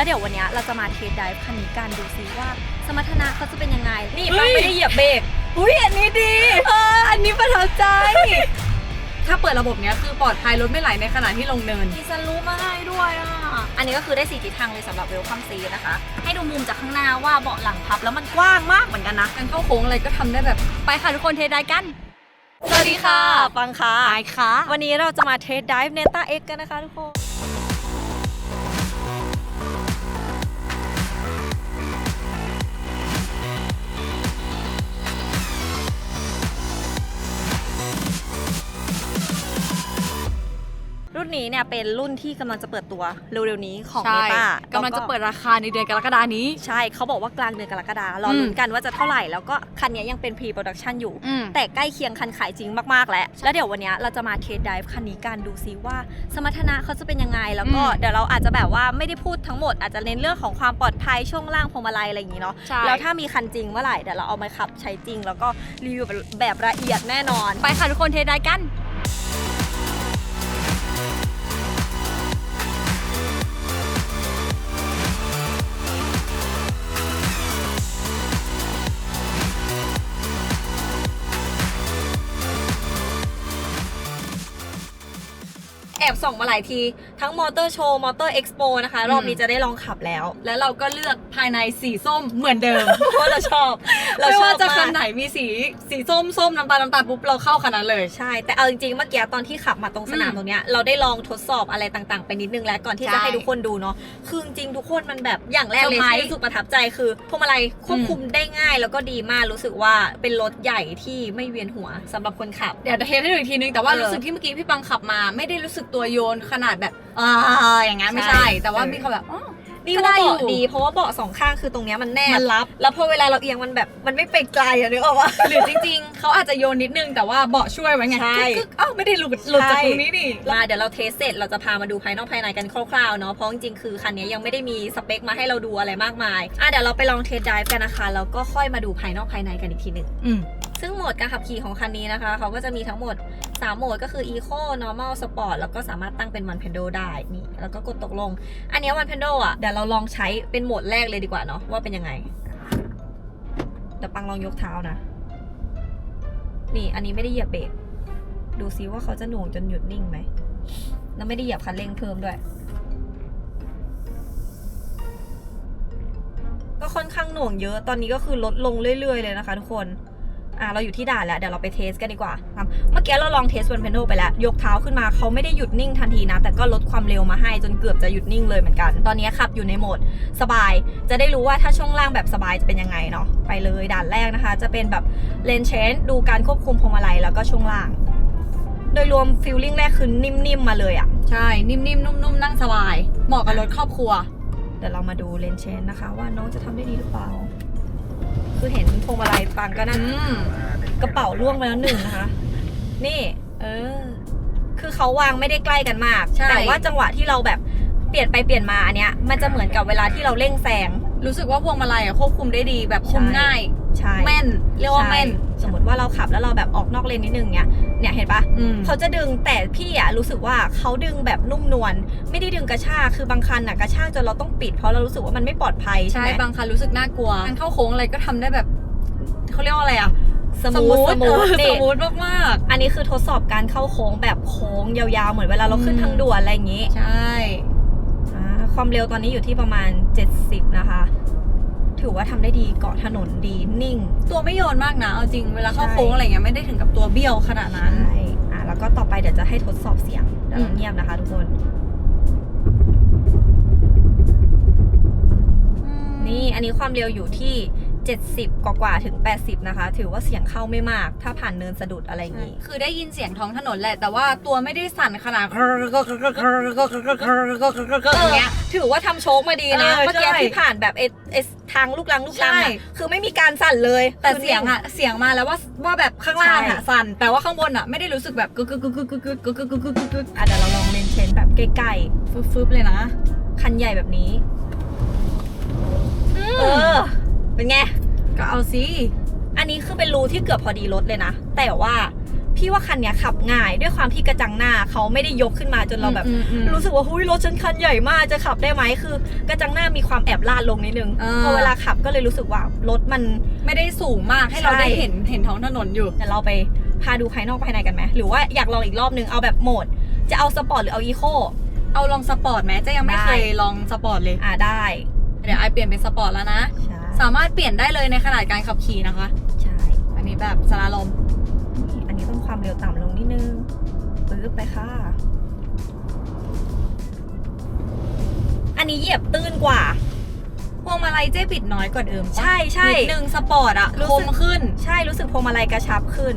แล้วเดี๋ยววันเนี้ยเราจะมาเทสไดฟ์คันนี้กันดูซิว่า สมรรถนะเขาจะเป็นยังไง นี่เฮ้ปังยไม่ได้เหยียบเบรกอุ้ยอันนี้ดีเอออันนี้ประทับใจถ้าเปิดระบบเนี้ยคือปลอดภัยรถไม่ไหลในขณะที่ลงเนิน มีสลูปมาให้ด้วยอะ อันนี้ก็คือได้สี่ทิศทางเลยสำหรับเวลคัมซีนะคะ ให้ดูมุมจากข้างหน้าว่าเบาะหลังพับแล้วมันกว้างมากเหมือนกันนะ การเข้าโค้งอะไรก็ทำได้แบบ ไปค่ะทุกคนเทสไดฟ์กันสวัสดีค่ะ ปังค่ะอายค่ะ วันนี้เราจะมาเทสไดฟ์เนต้าเอ็กกันนะคะทุกคน นนี้เนี่ยเป็นรุ่นที่กำลังจะเปิดตัวเร็วๆนี้ของใช่เนต้ากำลังจะเปิดราคาในเดือนกรกฎานี้ ใช่เขาบอกว่ากลางเดือนกรกฎาคมรออืมลุ้นกันว่าจะเท่าไหร่แล้วก็คันนี้ยังเป็นพรีโปรดักชันอยู่ อืม แต่ใกล้เคียงคันขายจริงมาก ๆ แล้ว แล้วเดี๋ยววันเนี้ยเราจะมาเทสไดฟ์คันนี้กันดูซิว่า สมรรถนะเขาจะเป็นยังไง แล้วก็อืม เดี๋ยวเราอาจจะแบบว่าไม่ได้พูดทั้งหมดอาจจะเน้นเรื่องของความปลอดภัยช่วงล่างพวงมาลัยอะไรอย่างนี้เนาะ ใช่แล้วถ้ามีคันจริงเมื่อไหร่เดี๋ยวเราเอามาขับใช้จริง แล้วก็รีวิวแบบละเอียดแน่นอน ไปค่ะทุกคนเทสไดฟ์กัน ส่องมาหลายที ทั้งมอเตอร์โชว์มอเตอร์เอ็กซ์โปนะคะ รอบนี้จะได้ลองขับแล้ว แล้วเราก็เลือกภายในสีส้มเหมือนเดิม เพราะเราชอบ เราไม่ชอว่าบจะคันมากไหนมีสีสีส้มส้มน้ำตาลน้ำตาลปุ๊บเราเข้าคันนั้นเลย ใช่ แต่เอาจริงๆ เมื่อกี้ตอนที่ขับมาตรงสนามอืมตรงเนี้ยเราได้ลองทดสอบอะไรต่างๆ ไปนิดนึงแล้วก่อนที่ใช่จะให้ทุกคนดูเนาะคือจริงๆทุกคนมันแบบอย่างแรกเลยเซอร์ไพรส์ที่รู้สึกประทับใจคือพวงมาลัยควบคุมได้ง่าย แล้วก็ดีมากรู้สึกว่าเป็นรถใหญ่ที่ไม่เวียนหัวสำหรับคนขับ เดี๋ยวจะเทสให้ดูอีกทีนึงแต่ว่าเออ รู้สึกที่เมื่อกี้พี่ปังขับมา ไม่ได้รู้สึกตัวโยนขนาดแบบอ่าอย่างงั้นไม่ใช่ใช่ แต่ว่าเออมีเขาแบบอ๋อ นี่ก็ว่าได้อยู่ เบาะดีเพราะว่าเบาะสองข้างคือตรงเนี้ยมันแนบมันรับ แล้วพอเวลาเราเอียงมันแบบมันไม่ไปไกลอะนึกออกปะ หรือจริงๆ เขาอาจจะโยนนิดนึงแต่ว่าเบาะช่วยไว้ไงใช่กึกๆอ้าวไม่ได้หลุดหลุดจากตรงนี้นี่ มาเดี๋ยวเราเทสเสร็จเราจะพามาดูภายนอกภายในกันคร่าวๆเนาะเพราะจริงๆคือคันนี้ยังไม่ได้มีสเปคมาให้เราดูอะไรมากมายอะเดี๋ยวเราไปลองเทสไดฟ์กันนะคะแล้วก็ค่อยมาดูภายนอกภายในกันอีกทีหนึ่ง อืม ซึ่งโหมดการขับขี่ของคันนี้นะคะเขาก็จะมีทั้งหมด 3 โหมดก็คือ Eco Normal Sport แล้วก็สามารถตั้งเป็น One Pendo ได้นี่แล้วก็กดตกลง อันนี้ One Pendo อะเดี๋ยวเราลองใช้เป็นโหมดแรกเลยดีกว่าเนาะว่าเป็นยังไงเดี๋ยวปังลองยกเท้านะ นี่อันนี้ไม่ได้เหยียบเบรกดูซิว่าเขาจะหน่วงจนหยุดนิ่งไหมแล้วไม่ได้เหยียบคันเร่งเพิ่มด้วย ก็ค่อนข้างหน่วงเยอะตอนนี้ก็คือลดลงเรื่อยๆเลยนะคะทุกคน อะเราอยู่ที่ด่านแล้ว เดี๋ยวเราไปเทสกันดีกว่าครับเมื่อกี้เราลองเทสบนเพนโดไปแล้ว ยกเท้าขึ้นมาเขาไม่ได้หยุดนิ่งทันทีนะ แต่ก็ลดความเร็วมาให้จนเกือบจะหยุดนิ่งเลยเหมือนกัน ตอนนี้ขับอยู่ในโหมดสบาย จะได้รู้ว่าถ้าช่วงล่างแบบสบายจะเป็นยังไงเนาะ ไปเลยด่านแรกนะคะ จะเป็นแบบเลนเชนดูการควบคุมพวงมาลัยแล้วก็ช่วงล่าง โดยรวมฟิลลิ่งแรกคือนิ่มๆมาเลยอะใช่ นิ่มๆนุ่มๆนั่งสบาย เหมาะกับรถครอบครัว เดี๋ยวเรามาดูเลนเชนนะคะ ว่าน้องจะทำได้ดีหรือเปล่าคือเห็น พวงมาลัยปังก็น่าอืมกระเป๋าล่วงไปแล้วหนึ่งนะคะ นี่ เออ คือเขาวางไม่ได้ใกล้กันมากใช่แต่ว่าจังหวะที่เราแบบเปลี่ยนไปเปลี่ยนมาอันเนี้ย มันจะเหมือนกับเวลาที่เราเร่งแซงรู้สึกว่าพวงมาลัยอะควบคุมได้ดีแบบคุมใช่ง่ายใช่แม่นเรียกว่าแม่นใช่สมมติว่าเราขับแล้วเราแบบออกนอกเลนนิดนึงเนี้ยเนี่ยเห็นปะอืมเขาจะดึงแต่พี่อะรู้สึกว่าเขาดึงแบบนุ่มนวลไม่ได้ดึงกระชากคือบางคันอะกระชากจนเราต้องปิดเพราะเรารู้สึกว่ามันไม่ปลอดภัยใช่ใช่ไหมบางคันรู้สึกน่ากลัวการเข้าโค้งอะไรก็ทำได้แบบ เขาเรียกว่าอะไรอะสมูทสมูทเออนี่สมูทมากอันนี้คือทดสอบการเข้าโค้งแบบโค้งยาวๆ เหมือนเวลาเราขึ้นอืมทางด่วนอะไรอย่างงี้ๆใช่อ่าความเร็วตอนนี้อยู่ที่ประมาณ 70 นะคะ ถือว่าทำได้ดีเกาะถนนดีนิ่ง ตัวไม่โยนมากนะเอาจริงเวลาเข้าใช่โค้งอะไรเงี้ยไม่ได้ถึงกับตัวเบี้ยวขนาดนั้นใช่อ่าแล้วก็ต่อไปเดี๋ยวจะให้ทดสอบเสียงเดี๋ยวเราอืมเงียบนะคะทุกคนนี่อันนี้ความเร็วอยู่ที่ 70 กว่าๆถึง 80 นะคะ ถือว่าเสียงเข้าไม่มาก ถ้าผ่านเนินสะดุดอะไรอย่างงี้ คือได้ยินเสียงท้องถนนแหละ แต่ว่าตัวไม่ได้สั่นขนาดอย่างเงี้ยถือว่าทำโชคมาดีนะเออเมื่อกี้ใช่ที่ผ่านแบบเอเอสทางลูกลังลูกลังใช่อะคือไม่มีการสั่นเลย แต่คือเสียงอะเสียงมาแล้วว่าว่าแบบข้างล่างอะใช่สั่น แต่ว่าข้างบนอะไม่ได้รู้สึกแบบกึกกึกกึกกึกกึกกึกกึกกึกกึกกึกกึกอะเดี๋ยวเราลองเลนเชนแบบใกล้ฟึบฟึบเลยนะๆคันใหญ่แบบนี้ เออ เป็นไง ก็เอาสิ อันนี้คือเป็นรูที่เกือบพอดีรถเลยนะ แต่ว่าพี่ว่าคันเนี้ยขับง่ายด้วยความที่กระจังหน้าเขาไม่ได้ยกขึ้นมาจนเราแบบ อืมอืมอืมรู้สึกว่าหุ้ยรถฉันคันใหญ่มากจะขับได้ไหมคือ กระจังหน้ามีความแอบลาดลงนิดนึงอ่าพอเวลาขับก็เลยรู้สึกว่ารถมัน ไม่ได้สูงมากให้เราใช่ ได้เห็นเห็นท้องถนนอยู่ เดี๋ยวเราไปพาดูภายนอกภายในกันไหมหรือว่าอยากลองอีกรอบนึงเอาแบบโหมด จะเอาสปอร์ตหรือเอาอีโค เอาลองสปอร์ตไหมเจะยังไม่ได้ เคยลองสปอร์ตเลย อ่าได้ เดี๋ยวไอเปลี่ยนเป็นสปอร์ตแล้วนะ ใช่ สามารถเปลี่ยนได้เลยในขนาดการขับขี่นะคะ ใช่ อันนี้แบบสลาลมนี่อันนี้ต้องความเร็วต่ำลงนิดนึงปึ๊บไปค่ะ อันนี้เหยียบตื้นกว่าพวงมาลัยเจ๊บิดน้อยกว่าเดิมปะใช่ใช่นิดนึงสปอร์ตอะรู้คสึมกขึ้น ใช่รู้สึกพวงมาลัยกระชับขึ้น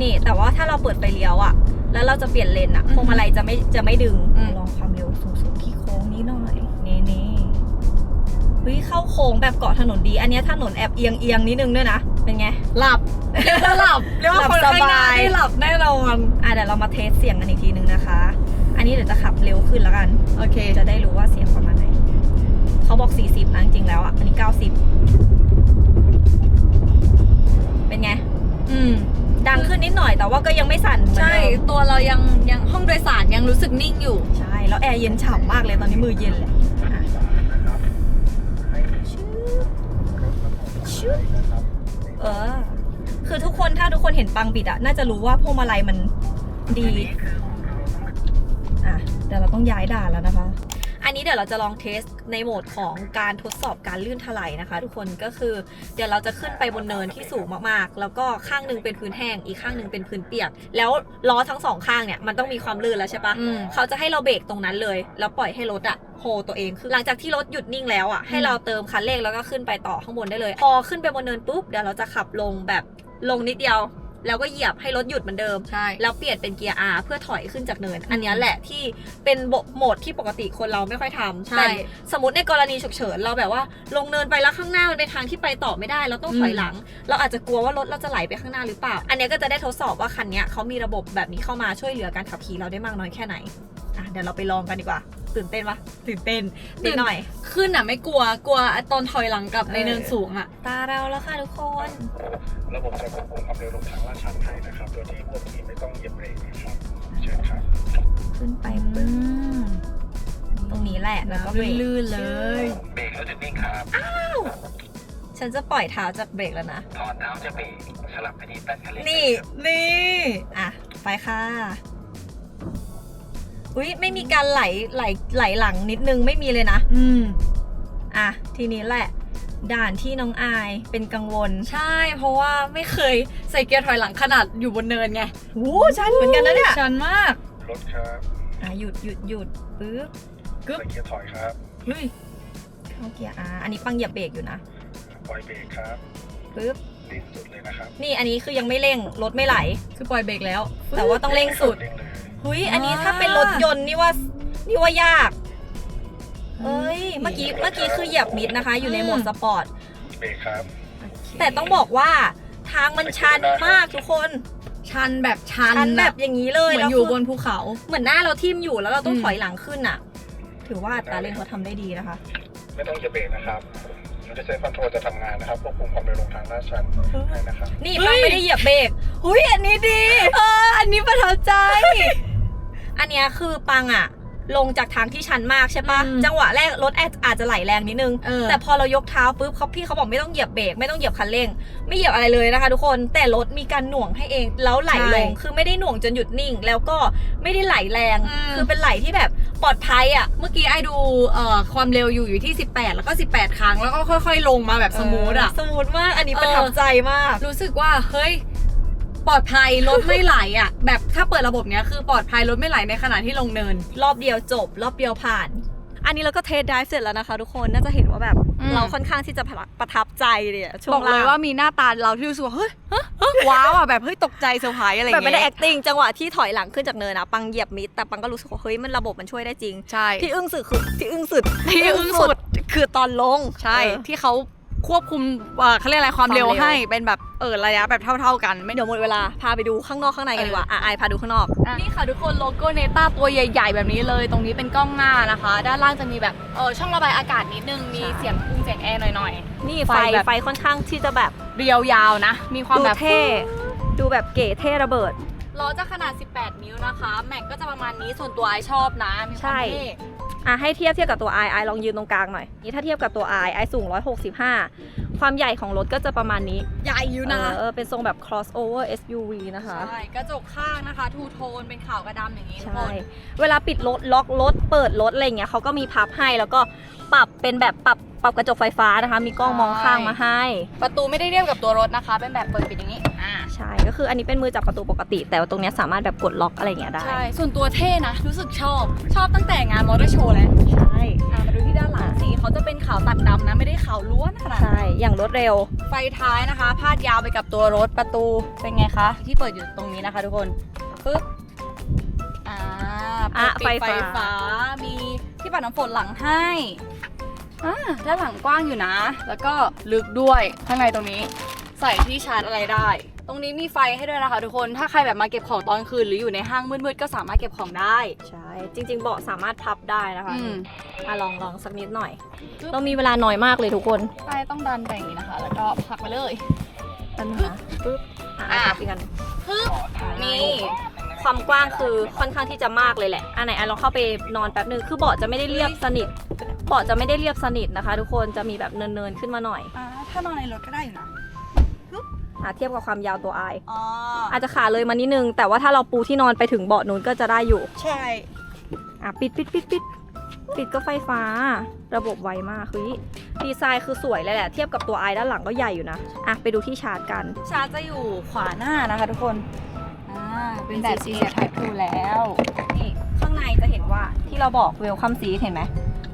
นี่ แต่ว่าถ้าเราเปิดไฟเลี้ยวอะแล้วเราจะเปลี่ยนเลนอะอือฮึพวงมาลัยจะไม่จะไม่ดึงอืมลองความเร็วสูงๆที่โค้งนี้หน่อยนี่นี่เฮ้ยเข้าโค้งแบบเกาะถนนดี อันเนี้ยถนนแอบเอียงเอียงนิดนึงด้วยนะ เป็นไง หลับเรียกว่าหลับเรียกว่าหลับคนข้างหน้าสบายได้หลับแน่นอนอะเดี๋ยวเรามาเทสเสียงกันอีกทีนึงนะคะ อันนี้เดี๋ยวจะขับเร็วขึ้นแล้วกันโอเค จะได้รู้ว่าเสียงประมาณไหนเขาบอก 40นะจริงๆแล้วอะอันนี้ 90 เป็นไง อืมดังขึ้นนิดหน่อยแต่ว่าก็ยังไม่สั่นเหมือนใช่เดิมตัวเรายังยังห้องโดยสารยังรู้สึกนิ่งอยู่ ใช่ แล้วแอร์เย็นฉ่ำมากเลยตอนนี้มือเย็นเลย เออ คือทุกคนถ้าทุกคนเห็นปังบิดอะน่าจะรู้ว่าพวงมาลัยมันดี อะเดี๋ยวเราต้องย้ายด่านแล้วนะคะ นนี้เดี๋ยวเราจะลองเทสในโหมดของการทดสอบการลื่นถลายนะคะ ทุกคนก็คือเดี๋ยวเราจะขึ้นไปบนเนินที่สูงมากๆ แล้วก็ข้างหนึงเป็นพื้นแห้งอีกข้างหนึงเป็นพื้นเปียก แล้วล้อทั้งสองข้างเนี่ยมันต้องมีความลื่นแล้วใช่ปะอืมเขาจะให้เราเบรกตรงนั้นเลย แล้วปล่อยให้รถอะโฮตัวเองคือหลังจากที่รถหยุดนิ่งแล้วอะให้เราเติมคันเร่งแล้วก็ขึ้นไปต่อข้างบนได้เลย พอขึ้นไปบนเนินปุ๊บเดี๋ยวเราจะขับลงแบบลงนิดเดียว แล้วก็เหยียบให้รถหยุดเหมือนเดิม ใช่ แล้วเปลี่ยนเป็นเกียร์ R เพื่อถอยขึ้นจากเนิน อันเนี้ยแหละที่เป็นโหมดที่ปกติคนเราไม่ค่อยทำใช่แต่สมมติในกรณีฉุกเฉินเราแบบว่าลงเนินไปแล้วข้างหน้ามันเป็นทางที่ไปต่อไม่ได้เราต้องถอยหลัง เราอาจจะกลัวว่ารถเราจะไหลไปข้างหน้าหรือเปล่า อันเนี้ยก็จะได้ทดสอบว่าคันเนี้ยเขามีระบบแบบนี้เข้ามาช่วยเหลือการขับขี่เราได้มากน้อยแค่ไหนอะเดี๋ยวเราไปลองกันดีกว่า ตื่นเต้นปะตื่นเต้นนิดหน่อย ขึ้นอะไม่กลัวกลัวตอนถอยหลังกลับในเออเนินสูงอะ ตาเราแล้วค่ะทุกคน ระบบจะควบคุมความเร็วลงทางลาดชันให้นะครับ โดยที่พวกที่ไม่ต้องเหยียบเบรกนะครับเชิญครับ ขึ้นไปปึ้งตรงนี้แหละแล้วก็เบรกลื่นๆเลย เบรกแล้วจะนิ่งครับฉันจะปล่อยเท้าจากเบรกแล้วนะถอนเท้าจะเบรกสลับไปที่แป้นคันเร่งนี่นี่อะไปค่ะ อุ้ยไม่มีการไหลไหลไหลหลังนิดนึงไม่มีเลยนะ อืมอะทีนี้แหละ ด่านที่น้องอายเป็นกังวลใช่ เพราะว่าไม่เคยใส่เกียร์ถอยหลังขนาดอยู่บนเนินไงโอ้ชันเหมือนกันนะเนี่ยชันมาก รถครับอะหยุดหยุดหยุดปึ๊บกึ๊บใส่เกียร์ถอยครับเฮ้ยเข้าเกียร์ R อันนี้ปังเหยียบเบรกอยู่นะปล่อยเบรกครับปึ๊บดิ้นสุดเลยนะครับนี่อันนี้คือยังไม่เร่งรถไม่ไหล คือปล่อยเบรกแล้ว แต่ว่าต้องเร่งสุด เร่งเลย หุยอันนี้อ่าถ้าเป็นรถยนต์นี่ว่านี่ว่ายาก เอ้ย เมื่อกี้เมื่อกี้คือเหยียบมิดนะคะ อยู่ในโหมดสปอร์ตเบรกครับ แต่ต้องบอกว่าทางมันชันมากทุกคน ชันแบบชันชันแบบอย่างนี้เลยเหมือนแล้วอยู่คืบนภูเขา เหมือนหน้าเราทิ่มอยู่แล้วเราต้องอืมถอยหลังขึ้นน่ะ ถือว่าอัตราเร่งเขาทำได้ดีนะคะ ไม่ต้องเหยียบเบรกนะครับยูนิเซฟคอนโทรลจะทำงานนะครับควบคุมความเร็วลงทางลาดชันให้นะครับ นี่ปังไม่ได้เหยียบเบรกหุยอันนี้ดี เออ อันนี้ประทับใจ อันเนี้ยคือปังอะลงจากทางที่ชันมากใช่ปะอืมจังหวะแรกรถแอดอาจจะไหลแรงนิดนึง เออ แต่พอเรายกเท้าปุ๊บเขาพี่เขาบอกไม่ต้องเหยียบเบรกไม่ต้องเหยียบคันเร่ง ไม่เหยียบอะไรเลยนะคะ ทุกคนแต่รถมีการหน่วงให้เองแล้วไหลลงคือไม่ได้หน่วงจนหยุดนิ่ง แล้วก็ไม่ได้ไหลแรงคือเป็นไหลที่แบบปลอดภัยอะเมื่อกี้ไอ้ดูเอ่อความเร็วอยู่อยู่ที่ 18 แล้วก็ 18 ครั้งแล้วก็ค่อย ๆ ลงมาแบบสมูทอะสมูทมาก อันนี้เออ ประทับใจมาก รู้สึกว่าเฮ้ย ปลอดภัยรถไม่ไหลอะ แบบถ้าเปิดระบบเนี้ยคือปลอดภัยรถไม่ไหลในขณะที่ลงเนิน รอบเดียวจบ รอบเดียวผ่าน อันนี้เราก็เทสไดฟ์เสร็จแล้วนะคะ ทุกคนน่าจะเห็นว่าแบบ อืม เราค่อนข้างที่จะประทับใจเลยอะช่วบงอกเลยล่งว่ามีหน้าตาเราที่รู้สึกว่าเฮ้ยฮะฮะว้าวอะแบบเฮ้ยตกใจเซอร์ไพรส์อะไรอแบย่าบงไม่ได้ เงี้ย acting จังหวะที่ถอยหลังขึ้นจากเนินอะปังเหยียบมิดแต่ปังก็รู้สึกว่าเฮ้ยมันระบบมันช่วยได้จริง ใช่ที่อึ้งสุดคือที่อึ้งสุดที่อึ้งสุดคือตอนลงใช่เออ ที่เขา ควบคุมเอ่อเขาเรียกอะไรความเร็วความเร็ว ให้เป็นแบบเออระยะแบบเท่า ๆกันไม่ เดี๋ยวหมดเวลา พาไปดูข้างนอกข้างในกันดีกว่าเอออะไอายพาดูข้างนอก นี่ค่ะทุกคนโลโก้เนต้าตัวใหญ่ ๆ แบบนี้เลย ตรงนี้เป็นกล้องหน้านะคะ ด้านล่างจะมีแบบเออช่องระบายอากาศนิดนึง มีใช่เสียงพุงเสียงแอร์หน่อยนี่ไฟไฟแบบไฟค่อนข้างที่จะแบบๆ เรียวยาวนะ มีความดูแบบเท่ดูแบบเก๋เท่ระเบิด ล้อจะขนาด 18 นิ้วนะคะ แม็กก็จะประมาณนี้ส่วนตัวไอชอบนะมีความใช่เท่ อะให้เทียบเทียบกับตัว i i ลองยืนตรงกลางหน่อยนี่ถ้าเทียบกับตัว i i สูง 165 ความใหญ่ของรถก็จะประมาณนี้ ใหญ่อยู่นะเออเป็นทรงแบบ crossover SUV นะคะ ใช่ กระจกข้างนะคะ ทูโทนเป็นขาวกระดำอย่างนี้ทุกใช่คนเวลาปิดรถล็อกรถเปิดรถอะไรเงี้ยเขาก็มีพับให้แล้วก็ปรับเป็นแบบปรับปรับกระจกไฟฟ้านะคะ มีกล้องมองข้างมาให้ ประตูไม่ได้เรียบกับตัวรถนะคะ เป็นแบบเปิดปิดอย่างนี้อ่าใช่ก็คืออันนี้เป็นมือจับประตูปกติ แต่ว่าตรงเนี้ยสามารถแบบกดล็อกอะไรเงี้ยได้ ใช่ ส่วนตัวเท่นะ รู้สึกชอบ ชอบตั้งแต่งานมอเตอร์โชว์แล้วใช่อ่ามาดูที่ด้านหลังสีเขาจะเป็นขาวตัดดำนะ ไม่ได้ขาวล้วนขนาดนั้น ใช่ อย่างรวดเร็ว ไฟท้ายนะคะ พาดยาวไปกับตัวรถประตูเป็นไงคะ ที่เปิดอยู่ตรงนี้นะคะทุกคนปึ๊บอ่าอะเปิดปิดไฟไฟฟ้าฟ้า มีที่ปัดน้ำฝนหลังให้ อ่าด้านหลังกว้างอยู่นะ แล้วก็ลึกด้วยข้างในตรงนี้ ใส่ที่ชาร์จอะไรได้ ตรงนี้มีไฟให้ด้วยนะคะทุกคน ถ้าใครแบบมาเก็บของตอนคืนหรืออยู่ในห้างมืดๆก็สามารถเก็บของได้ ใช่ จริง ๆ เบาะสามารถพับได้นะคะอืม อะลองลองสักนิดหน่อย เรามีเวลาน้อยมากเลยทุกคนไปต้องดันไปอย่างนี้นะคะ แล้วก็พักไปเลยปัญหาปึ๊บอะอะพับอีกอันปึ๊บนี่ความกว้างคือค่อนข้างที่จะมากเลยแหละอันไหนอะลองเข้าไปนอนแป๊บนึงคือเบาะจะไม่ได้เรียบสนิท เบาะจะไม่ได้เรียบสนิทนะคะ ทุกคนจะมีแบบเนินๆขึ้นมาหน่อยอ่าถ้านอนในรถก็ได้อยู่นะอะเทียบกับความยาวตัวไออ๋ออาจจะขาเลยมานิดนึง แต่ว่าถ้าเราปูที่นอนไปถึงเบาะนู้นก็จะได้อยู่ ใช่ อะปิดปิดปิดปิดปิดก็ไฟฟ้า ระบบไวมากคือดีไซน์คือสวยเลยแหละ เทียบกับตัวไอด้านหลังก็ใหญ่อยู่นะ อะ ไปดูที่ชาร์จกัน ชาร์จจะอยู่ขวาหน้านะคะทุกคนอ่าเป็นแบบเป็นสีเสียบไทป์ทูแล้ว นี่ ข้างในจะเห็นว่าที่เราบอกเวลคัมซีเห็นไหม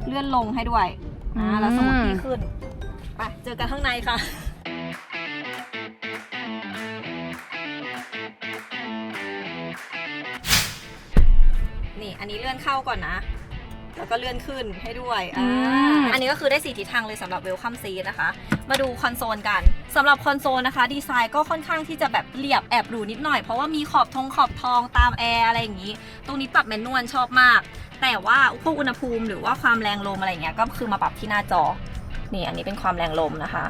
เลื่อนลงให้ด้วยอ่าแล้วสมุดที่ขึ้นไปเจอกันข้างในค่ะนี่อันนี้เลื่อนเข้าก่อนนะ แล้วก็เลื่อนขึ้นให้ด้วยอ่ามอันนี้ก็คือได้สีทิศทางเลยสำหรับเวลคัมซีนะคะ มาดูคอนโซลกันสำหรับคอนโซลนะคะ ดีไซน์ก็ค่อนข้างที่จะแบบเรียบแอบหรูนิดหน่อย เพราะว่ามีขอบทองขอบทองตามแอร์อะไรอย่างนี้ ตรงนี้ปรับแมนนวลชอบมาก แต่ว่าพวกอุณหภูมิหรือว่าความแรงลมอะไรเงี้ยก็คือมาปรับที่หน้าจอนี่อันนี้เป็นความแรงลมนะคะ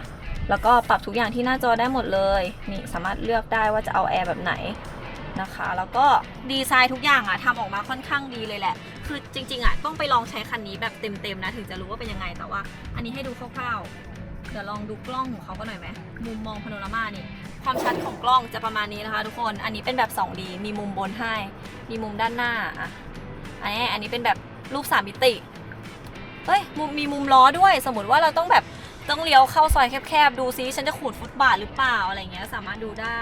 แล้วก็ปรับทุกอย่างที่หน้าจอได้หมดเลยนี่สามารถเลือกได้ว่าจะเอาแอร์แบบไหน นะคะ แล้วก็ดีไซน์ทุกอย่างอะทำออกมาค่อนข้างดีเลยแหละ คือจริงๆอะต้องไปลองใช้คันนี้แบบเต็มๆนะถึงจะรู้ว่าเป็นยังไงแต่ว่า อันนี้ให้ดูคร่าวๆ เดี๋ยวลองดูกล้องของเขาก็หน่อยไหมมุมมองพโนรามานี่ความชัดของกล้องจะประมาณนี้นะคะ ทุกคนอันนี้เป็นแบบ 2D มีมุมบนให้ มีมุมด้านหน้าอะอันนี้อันนี้เป็นแบบรูปสามมิติเฮ้ยมุมมีมุมล้อด้วย สมมติว่าเราต้องแบบต้องเลี้ยวเข้าซอยแคบๆ ดูซิฉันจะขูดฟุตบาทหรือเปล่าอะไรเงี้ยสามารถดูได้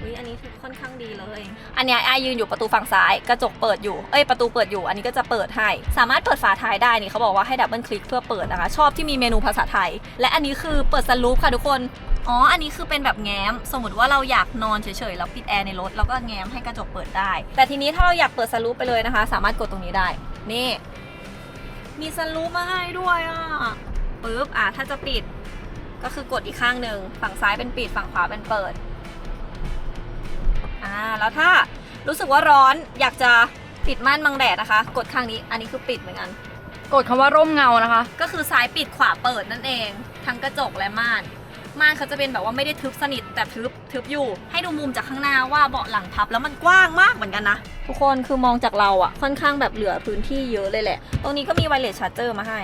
อุ้ยอันนี้คือค่อนข้างดีเลย อันเนี้ยไอายยืนอยู่ประตูฝั่งซ้าย กระจกเปิดอยู่ เอ้ยประตูเปิดอยู่ อันนี้ก็จะเปิดให้ สามารถเปิดฝาท้ายได้นี่เขาบอกว่าให้ดับเบิลคลิกเพื่อเปิดนะคะ ชอบที่มีเมนูภาษาไทย และอันนี้คือเปิดสลูปค่ะทุกคน อ๋อ อันนี้คือเป็นแบบแง้ม สมมติว่าเราอยากนอนเฉยๆแล้วปิดแอร์ในรถแล้วก็แง้มให้กระจกเปิดได้ แต่ทีนี้ถ้าเราอยากเปิดสลูปไปเลยนะคะ สามารถกดตรงนี้ได้ นี่ มีสลูปมาให้ด้วยอะปึ๊บ อะถ้าจะปิด ก็คือกดอีกข้างหนึ่งฝั่งซ้ายเป็นปิดฝั่งขวาเป็นเปิด อ่าแล้วถ้ารู้สึกว่าร้อนอยากจะปิดม่านบังแดดนะคะ กดข้างนี้อันนี้คือปิดเหมือนกัน กดคำว่าร่มเงานะคะ ก็คือซ้ายปิดขวาเปิดนั่นเอง ทั้งกระจกและม่าน ม่านเขาจะเป็นแบบว่าไม่ได้ทึบสนิทแต่ทึบทึบอยู่ ให้ดูมุมจากข้างหน้าว่าเบาะหลังพับแล้วมันกว้างมากเหมือนกันนะ ทุกคนคือมองจากเราอะค่อนข้างแบบเหลือพื้นที่เยอะเลยแหละ ตรงนี้ก็มีไวเลสชาร์เจอร์มาให้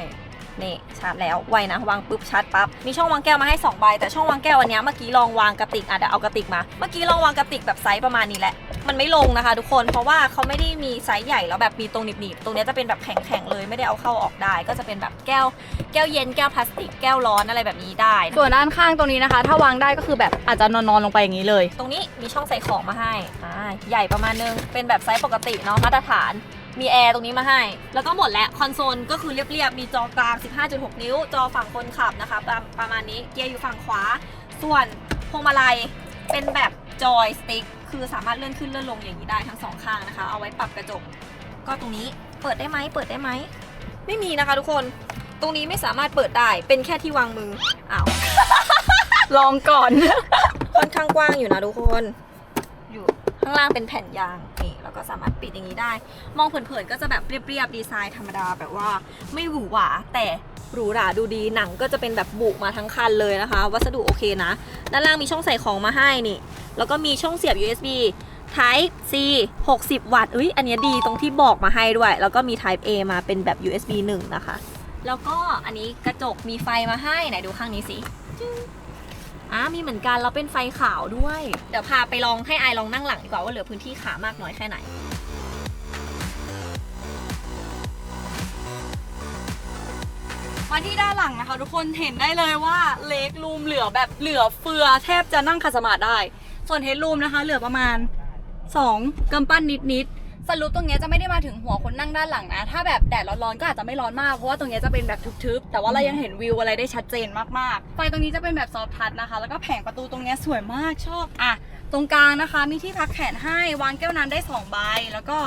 นี่ชาร์จแล้วไวนะวางปุ๊บชาร์จปั๊บมีช่องวางแก้วมาให้2ใบแต่ช่องวางแก้วอันเนี้ยเมื่อกี้ลองวางกระติกอะเดี๋ยวเอากระติกมาเมื่อกี้ลองวางกระติกแบบไซส์ประมาณนี้แหละมันไม่ลงนะคะ ทุกคนเพราะว่าเขาไม่ได้มีไซส์ใหญ่แล้วแบบมีตรงหนีบๆตรงเนี้ยจะเป็นแบบแข็งๆเลยไม่ได้เอาเข้าออกได้ ก็จะเป็นแบบแก้ว แก้วเย็นแก้วพลาสติกแก้วร้อนอะไรแบบนี้ได้ ส่วนด้านข้างตรงนี้นะคะ ถ้าวางได้ก็คือแบบอาจจะนอนๆลงไปอย่างนี้เลย ตรงนี้มีช่องใส่ของมาให้อ่าใหญ่ประมาณนึงเป็นแบบไซส์ปกติเนาะมาตรฐาน มีแอร์ตรงนี้มาให้ แล้วก็หมดแล้วคอนโซลก็คือเรียบๆ มีจอกลาง 15.6 นิ้ว จอฝั่งคนขับนะคะ ประประมาณนี้ เกียร์อยู่ฝั่งขวา ส่วนพวงมาลัยเป็นแบบจอยสติ๊ก คือสามารถเลื่อนขึ้นเลื่อนลงอย่างนี้ได้ทั้งสองข้างนะคะ เอาไว้ปรับกระจก ก็ตรงนี้ เปิดได้ไหม เปิดได้ไหม ไม่มีนะคะทุกคน ตรงนี้ไม่สามารถเปิดได้ เป็นแค่ที่วางมืออ้าว ลองก่อน ค่อนข้างกว้างอยู่นะทุกคน อยู่ข้างล่างเป็นแผ่นยางนี่ แล้วก็สามารถปิดอย่างนี้ได้ มองเผินๆก็จะแบบเรียบๆดีไซน์ธรรมดาแบบว่าไม่หวือหวาแต่หรูหราดูดีหนังก็จะเป็นแบบบุมาทั้งคันเลยนะคะ วัสดุโอเคนะ ด้านล่างมีช่องใส่ของมาให้นี่ แล้วก็มีช่องเสียบ USB Type C 60 วัตต์อุ้ยอันนี้ดีตรงที่บอกมาให้ด้วย แล้วก็มี Type A มาเป็นแบบ USB 1 นะคะ แล้วก็อันนี้กระจกมีไฟมาให้ไหนดูข้างนี้สิจึ๊ อ่ามีเหมือนกันแล้วเป็นไฟขาวด้วย เดี๋ยวพาไปลองให้ไอายลองนั่งหลังดีกว่าว่าเหลือพื้นที่ขามากน้อยแค่ไหน มาที่ด้านหลังนะคะ ทุกคนเห็นได้เลยว่าเล็กรูมเหลือแบบเหลือเฟือแทบจะนั่งขัดสมาธิได้ ส่วนเฮดรูมนะคะ เหลือประมาณ 2กำปั้นนิดๆ สรุปตรงเนี้ยจะไม่ได้มาถึงหัวคนนั่งด้านหลังนะ ถ้าแบบแดดร้อนๆก็อาจจะไม่ร้อนมาก เพราะว่าตรงเนี้ยจะเป็นแบบทึบๆ แต่ว่าเรายังเห็นวิวอะไรได้ชัดเจนมากๆ ไฟตรงนี้จะเป็นแบบซอฟทัชนะคะ แล้วก็แผงประตูตรงเนี้ยสวยมากชอบ อะ ตรงกลางนะคะ มีที่พักแขนให้ วางแก้วน้ำได้สองใบ แล้วก็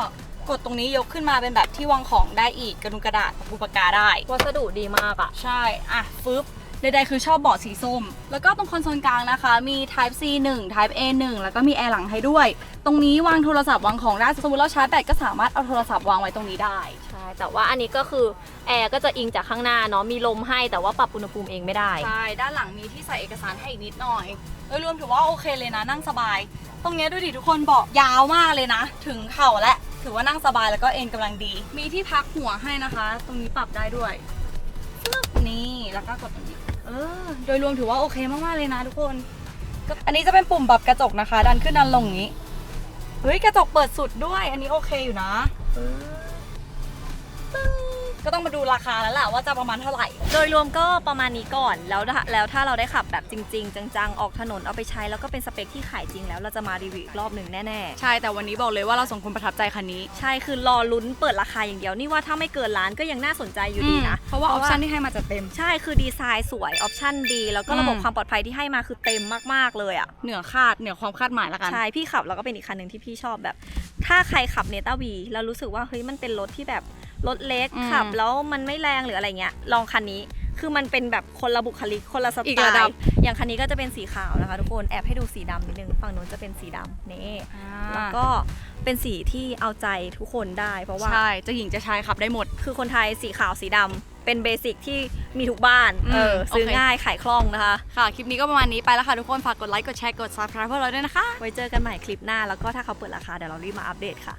กดตรงนี้ยกขึ้นมาเป็นแบบที่วางของได้อีกกระดุมกระดาษปากกาปากกาได้ วัสดุดีมากอะใช่ อะฟึบ ใดๆคือชอบเบาะสีส้ม แล้วก็ตรงคอนโซลกลางนะคะ มี Type C 1 Type A 1แล้วก็มีแอร์หลังให้ด้วย ตรงนี้วางโทรศัพท์วางของได้สมมติเราชาร์จแบตก็สามารถเอาโทรศัพท์วางไว้ตรงนี้ได้ ใช่ แต่ว่าอันนี้ก็คือแอร์ก็จะอิงจากข้างหน้าเนาะมีลมให้แต่ว่าปรับอุณหภูมิเองไม่ได้ ใช่ ด้านหลังมีที่ใส่เอกสารให้อีกนิดหน่อยโดยรวมถือว่าโอเคเลยนะนั่งสบาย ตรงเนี้ยดูดิทุกคนเบาะยาวมากเลยนะ ถึงเข่าและถือว่านั่งสบายแล้วก็เอนกำลังดี มีที่พักหัวให้นะคะ ตรงนี้ปรับได้ด้วยปึ๊บนี่แล้วก็กดตรงนี้เออโดยรวมถือว่าโอเคมากๆเลยนะทุกคนก็อันนี้จะเป็นปุ่มปรับกระจกนะคะ ดันขึ้นดันลงอย่างนี้ เฮ้ย กระจกเปิดสุดด้วย อันนี้โอเคอยู่นะตึ้ง ก็ต้องมาดูราคาแล้วแหละว่าจะประมาณเท่าไหร่ โดยรวมก็ประมาณนี้ก่อนแล้วถ้าแล้วถ้าเราได้ขับแบบจริง ๆ จังๆ ออกถนนเอาไปใช้แล้วก็เป็นสเปคที่ขายจริงแล้วเราจะมารีวิวอีกรอบหนึ่งแน่ใช่แต่วันนี้บอกเลยว่าเราสองคนประทับใจคันนี้ๆใช่คือรอลุ้นเปิดราคาอย่างเดียวนี่ว่าถ้าไม่เกินล้านก็ยังน่าสนใจอยู่ดีนะเพราะว่าออปชันที่ให้มาจะเต็ม ใช่คือดีไซน์สวยออปชั่นดี แล้วก็ระบบอืมความปลอดภัยที่ให้มาคือเต็มมากๆเลยอะเหนือคาดเหนือความคาดหมายละกันใช่พี่ขับแล้วก็เป็นอีกคันหนึ่งที่พี่ชอบแบบ ถ้าใครขับเนต้าวีแล้วรู้สึกว่าเฮ้ยมันเป็นรถที่แบบ รถเล็กอืม ขับแล้วมันไม่แรงหรืออะไรเงี้ยลองคันนี้คือมันเป็นแบบคนละบุคลิกคนละสอีไตกระดับ ล์อย่างคันนี้ก็จะเป็นสีขาวนะคะทุกคนแอบให้ดูสีดำนิดนึงฝั่งนู้นจะเป็นสีดำนี่แล้วก็เป็นสีที่เอาใจทุกคนได้เพราะว่า ใช่จะหญิงจะชายขับได้หมด คือคนไทยสีขาวสีดำเป็นเบสิกที่มีทุกบ้านอืมเออซื้อโอเค ง่ายขายคล่องนะคะ ค่ะ คลิปนี้ก็ประมาณนี้ไปแล้วค่ะทุกคนฝากกดไลค์กดแชร์กด subscribe พวกเราด้วยนะคะ ไว้เจอกันใหม่คลิปหน้าแล้วก็ถ้าเขาเปิดราคาเดี๋ยวเรารีบมาอัปเดตค่ะ